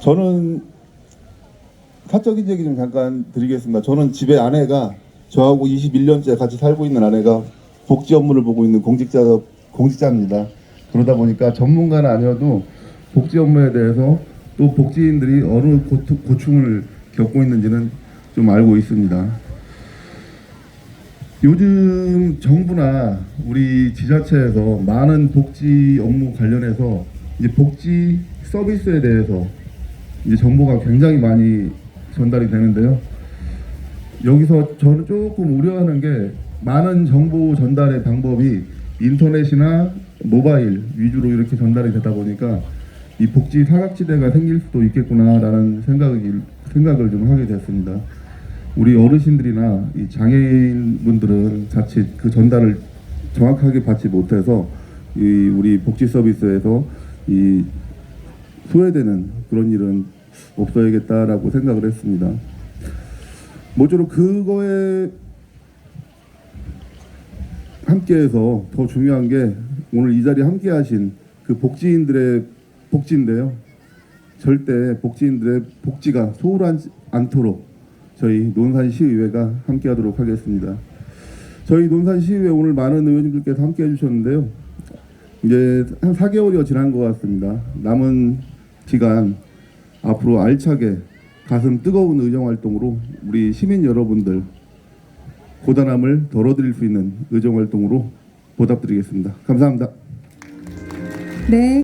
저는 사적인 얘기 좀 잠깐 드리겠습니다. 저는 집에 아내가 저하고 21년째 같이 살고 있는 아내가 복지 업무를 보고 있는 공직자 공직자입니다. 그러다 보니까 전문가는 아니어도 복지 업무에 대해서 또 복지인들이 어느 고충을 겪고 있는지는 좀 알고 있습니다. 요즘 정부나 우리 지자체에서 많은 복지 업무 관련해서 이제 복지 서비스에 대해서 이제 정보가 굉장히 많이 전달이 되는데요. 여기서 저는 조금 우려하는 게 많은 정보 전달의 방법이 인터넷이나 모바일 위주로 이렇게 전달이 되다 보니까 이 복지 사각지대가 생길 수도 있겠구나라는 생각을 생각을 좀 하게 됐습니다. 우리 어르신들이나 이 장애인 분들은 자칫 그 전달을 정확하게 받지 못해서 이 우리 복지 서비스에서 이 소외되는 그런 일은 없어야겠다라고 생각을 했습니다. 모쪼록 그거에 함께해서 더 중요한 게 오늘 이 자리에 함께하신 그 복지인들의 복지인데요. 절대 복지인들의 복지가 소홀하지 않도록 저희 논산시의회가 함께하도록 하겠습니다. 저희 논산시의회 오늘 많은 의원님들께서 함께해 주셨는데요. 이제 한 4개월여 지난 것 같습니다. 남은 기간 앞으로 알차게 가슴 뜨거운 의정 활동으로 우리 시민 여러분들 고단함을 덜어드릴 수 있는 의정 활동으로 보답드리겠습니다. 감사합니다. 네.